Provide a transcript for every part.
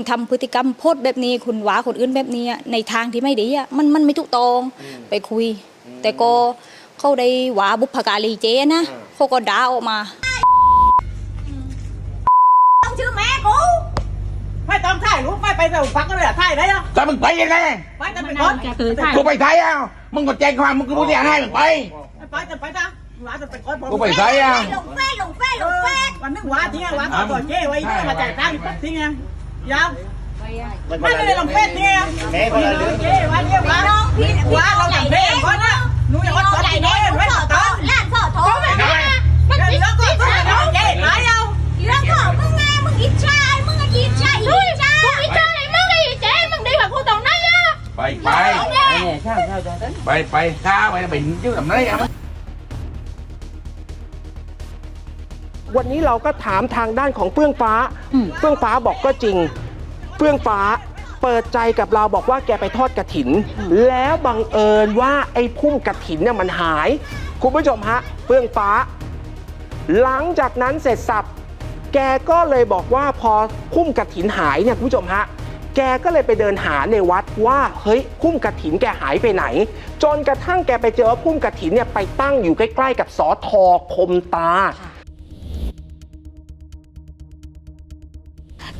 ทำพฤติกรรมโพดแบบนี้คุณหวาคนอื่นแบบนี้อะในทางที่ไม่ดีอะมันมันไม่ถูกต้องไปคุย แต่ก็เขาได้หวาบุพการีเจนะเขาก็ด่าออกมาต้องชื่อแม่กูไม่ต้องถ่ายรูปไม่ไปแต่ฟักก็เลยอะถ่ายได้อะถ้ามึงไปยังไงไปกันไปคนกูไปไทยอะมึงก็แจ้งความมึงก็พูดอย่างให้มึงไปไปกันไปจ้ะหวาจะไปคนผมกูไปไทยอะลงเฟซลงเฟซลงเฟซวันนึงหวาทิ้งอะหวาต่อต่อเจ้ไว้เนี่ยมาจ่ายตังค์ปั๊บทิ้งอะ ยาวไม่ได้ลงเฟซเนี่ยเจ้หวาเนี่ยหวาน้องพี่หวาเราหลังเฟซคนน่ะหนูอย่าวัดน้องสอนใหญ่น้เด็อยกไม่ขอสโทอนษล้านขอโว่ากูตรงนั้นอะไปไปไปไปข้าไปเป็นชื่อทำไรอะวันนี้เราก็ถามทางด้านของเฟื่องฟ้า เฟื่องฟ้าบอกก็จริง เฟื่องฟ้าเปิดใจกับเราบอกว่าแกไปทอดกระถิน แล้วบังเอิญว่าไอ้พุ่มกระถินเนี่ยมันหาย คุณผู้ชมฮะเฟื่องฟ้า หลังจากนั้นเสร็จสับแกก็เลยบอกว่าพอพุ่มกระถินหายเนี่ยคุณผู้ชมฮะแกก็เลยไปเดินหาในวัดว่าเฮ้ยพุ่มกระถินแกหายไปไหน จนกระทั่งแกไปเจอว่าพุ่มกระถินเนี่ยไปตั้งอยู่ใกล้ ๆ กับสอทอคมตา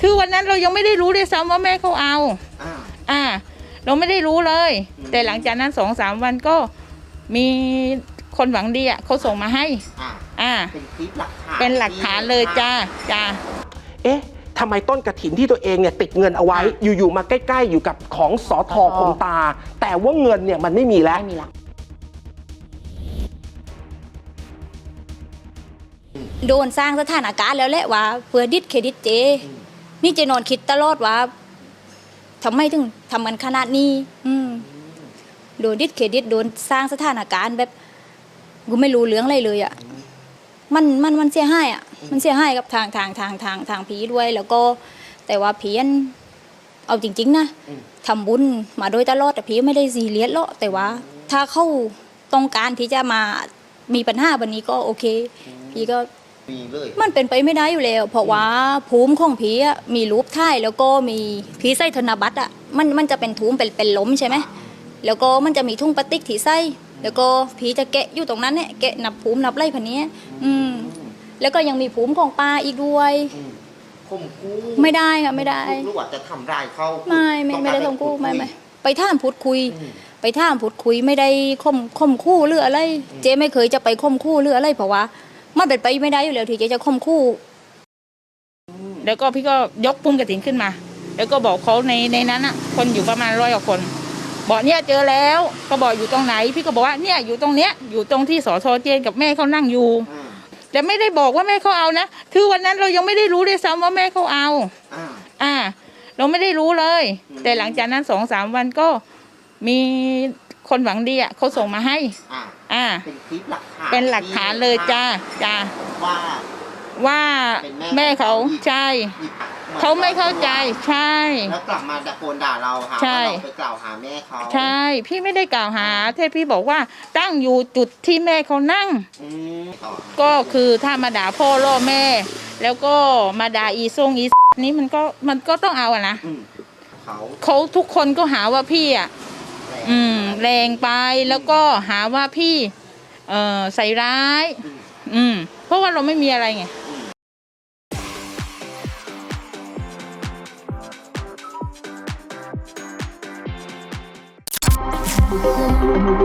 คือวันนั้นเรายังไม่ได้รู้ด้วยซ้ำว่าแม่เขาเอา อ่าเราไม่ได้รู้เลยแต่หลังจากนั้นสองสามวันก็มีคนหวังดีอะเขาส่งมาให้อ่า เป็นคลิปหลักฐานเป็นหลักฐานเลยจ้าจ้า เอ๊ะทำไมต้นกระถินที่ตัวเองเนี่ยติดเงินเอาไว้ อยู่ๆมาใกล้ ๆ อยู่กับของสอทอคมตา แต่ว่าเงินเนี่ยมันไม่มีแล้วโดนสร้างสถานการณ์แล้วแหละว่าเพื่อดิดเครดิตเจ นี่เจนอนคิดตลอดว่าทำไมถึงทำกันขนาดนี้ อืมโดนดิดเครดิตโดนสร้างสถานการณ์แบบกูไม่รู้เรื่องอะไรเลยอะ่ะมันมันมันเสียหายอะ่ะ มันเสียหายกับทางทางทางทางทางผีด้วย แล้วก็ แต่ว่าผีอันเอาจริง ๆ นะทำบุญมาโดยตลอดแต่ผีไม่ได้ซีเรียสหรอกแต่ว่า ถ้าเข้าต้องการที่จะมามีปัญหาวันนี้ก็โอเค พี่ก็ มีเลยมันเป็นไปไม่ได้อยู่แล้ว เพราะว่าภูมิของผีอะมีรูปถ่ายแล้วก็มีผีใส่ธนบัตรอะมันมันจะเป็นถุงเป็นเป็นล้มใช่ไหมแล้วก็มันจะมีทุ่งพลาสติกที่ใส่แล้วก็ผีจะแกะอยู่ตรงนั้นเนี่ยแกะนับภูมินับไร่พันนี้ยอืม แล้วก็ยังมีภูมิของป้าอีกด้วย ข่มกู้ไม่ได้ค่ะไม่ได้ หรือว่าจะทำร้ายเขาไม่ไม่ไม่ได้ทำกู้ไม่ไม่ไปท่ามพูดคุยไปท่ามพูดคุยไม่ได้ข่มข่มคู่หรืออะไร เจ๊ไม่เคยจะไปข่มคู่หรืออะไรเพราะว่า มันเป็นไปไม่ได้อยู่แล้วที่เจ๊จะข่มคู่แล้วก็พี่ก็ยกปุ้มกระถินขึ้นมา แล้วก็บอกเขาในในนั้นอะ คนอยู่ประมาณร้อยกว่าคน บอกเนี่ยเจอแล้วก็บอกอยู่ตรงไหน พี่ก็บอกว่าเนี่ยอยู่ตรงเนี้ยอยู่ตรงที่สอทอเจนกับแม่เขานั่งอยู่อ่าแต่ไม่ได้บอกว่าแม่เขาเอานะคือวันนั้นเรายังไม่ได้รู้ด้วยซ้ำว่าแม่เขาเอาอ่าอ่าเราไม่ได้รู้เลย แต่หลังจากนั้นสองสามวันก็มี คนหวังดีอะเขาส่งมาให้ อ่าอ่า เป็นคลิปหลักฐานเป็นหลักฐานเลยจ้าจ้าว่าว่าเป็นแม่แม่เขาใช่หยิบหอนเขาไม่เข้าใจใช่ แล้วกลับมาตะโกนด่าเราหาใช่ว่าเราไปกล่าวหาแม่เขาใช่ พี่ไม่ได้กล่าวหาแค่พี่บอกว่าตั้งอยู่จุดที่แม่เขานั่งอืมต่อก็คือถ้ามาด่าพ่อล่อแม่ แล้วก็มาด่าอีซงอีนี้มันก็มันก็ต้องเอาอะนะอืมเขาเขาทุกคนก็หาว่าพี่อะแรงอืม แรงไปแล้วก็หาว่าพี่เออใส่ร้าย อืม เพราะว่าเราไม่มีอะไรไง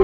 อ